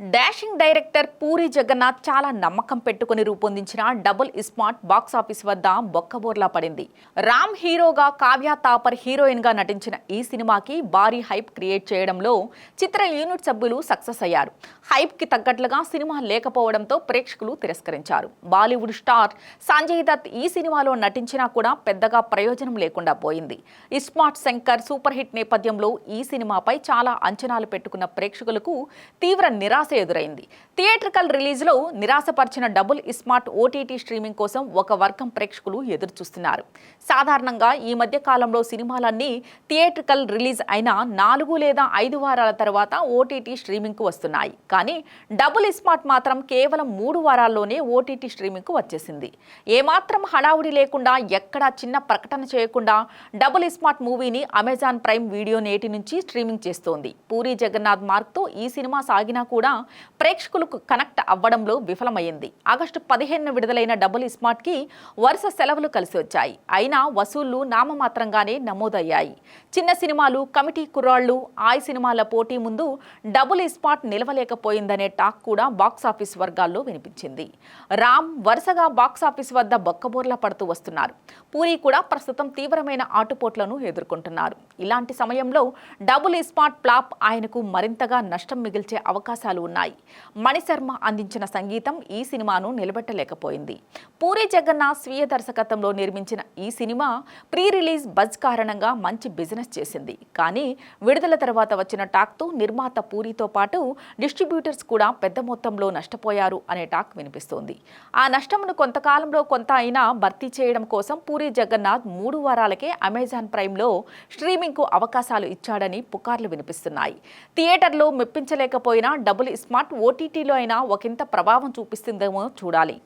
Dashing director puri Jagannadh చాలా నమ్మకం పెట్టుకుని రూపొందించిన డబుల్ స్మార్ట్ బాక్స్ ఆఫీస్ వద్ద బొక్కబోర్లా పడింది. రామ్ హీరోగా కావ్య తాపర్ హీరోయిన్గా నటించిన ఈ సినిమాకి భారీ హైప్ క్రియేట్ చేయడంలో చిత్ర యూనిట్ సభ్యులు సక్సెస్ అయ్యారు. హైప్కి తగ్గట్లుగా సినిమా లేకపోవడంతో ప్రేక్షకులు తిరస్కరించారు. బాలీవుడ్ స్టార్ సంజయ్ దత్ ఈ సినిమాలో నటించినా కూడా పెద్దగా ప్రయోజనం లేకుండా పోయింది. E iSmart Shankar super hit నేపథ్యంలో ఈ సినిమాపై చాలా అంచనాలు పెట్టుకున్న ప్రేక్షకులకు తీవ్ర నిరాశ ఎదురైంది. థియేట్రికల్ రిలీజ్లో నిరాశపరిచిన డబుల్ స్మార్ట్ ఓటీటీ స్ట్రీమింగ్ కోసం ఒక వర్గం ప్రేక్షకులు ఎదురుచూస్తున్నారు. సాధారణంగా ఈ మధ్య కాలంలో సినిమాలన్నీ థియేట్రికల్ రిలీజ్ అయిన నాలుగు లేదా ఐదు వారాల తర్వాత ఓటీటీ స్ట్రీమింగ్కు వస్తున్నాయి. కానీ డబుల్ స్మార్ట్ మాత్రం కేవలం మూడు వారాల్లోనే ఓటీటీ స్ట్రీమింగ్కు వచ్చేసింది. ఏమాత్రం హడావుడి లేకుండా ఎక్కడా చిన్న ప్రకటన చేయకుండా డబుల్ స్మార్ట్ మూవీని అమెజాన్ ప్రైమ్ వీడియో నేటి నుంచి స్ట్రీమింగ్ చేస్తోంది. పూరి జగన్నాథ్ మార్క్తో ఈ సినిమా సాగినా కూడా ప్రేక్షకులకు కనెక్ట్ అవ్వడంలో విఫలమైంది. ఆగస్టు పదిహేను విడుదలైన డబుల్ స్మార్ట్కి వరుస సెలవులు కలిసి వచ్చాయి. అయినా వసూళ్ళు నామమాత్రంగానే నమోదయ్యాయి. చిన్న సినిమాలు కమిటీ కుర్రాళ్ళు ఆయ్ సినిమాల పోటీ ముందు డబుల్ స్మార్ట్ నిలవలేకపోయిందనే టాక్ కూడా బాక్సాఫీస్ వర్గాల్లో వినిపించింది. రామ్ వరుసగా బాక్సాఫీస్ వద్ద బొక్కబోర్లా పడుతూ వస్తున్నారు. పూరి కూడా ప్రస్తుతం తీవ్రమైన ఆటుపోట్లను ఎదుర్కొంటున్నారు. ఇలాంటి సమయంలో డబుల్ స్మార్ట్ ప్లాప్ ఆయనకు మరింతగా నష్టం మిగిల్చే అవకాశాలు ఉన్నాయి. మణిశర్మ అందించిన సంగీతం ఈ సినిమాను నిలబెట్టలేకపోయింది. పూరి జగన్నాథ్ స్వీయ దర్శకత్వంలో నిర్మించిన ఈ సినిమా ప్రీ రిలీజ్ బజ్ కారణంగా మంచి బిజినెస్ చేసింది. కానీ విడుదల తర్వాత వచ్చిన టాక్తో నిర్మాత పూరితో పాటు డిస్ట్రిబ్యూటర్స్ కూడా పెద్ద మొత్తంలో నష్టపోయారు అనే టాక్ వినిపిస్తోంది. ఆ నష్టమును కొంతకాలంలో కొంత అయినా భర్తీ చేయడం కోసం పూరి జగన్నాథ్ మూడు వారాలకే అమెజాన్ ప్రైమ్లో స్ట్రీమింగ్కు అవకాశాలు ఇచ్చాడని పుకార్లు వినిపిస్తున్నాయి. థియేటర్లో మెప్పించలేకపోయినా డబ్బులు స్మార్ట్ ఓటీటీలో అయినా ఒకంత ప్రభావం చూపిస్తుందేమో చూడాలి.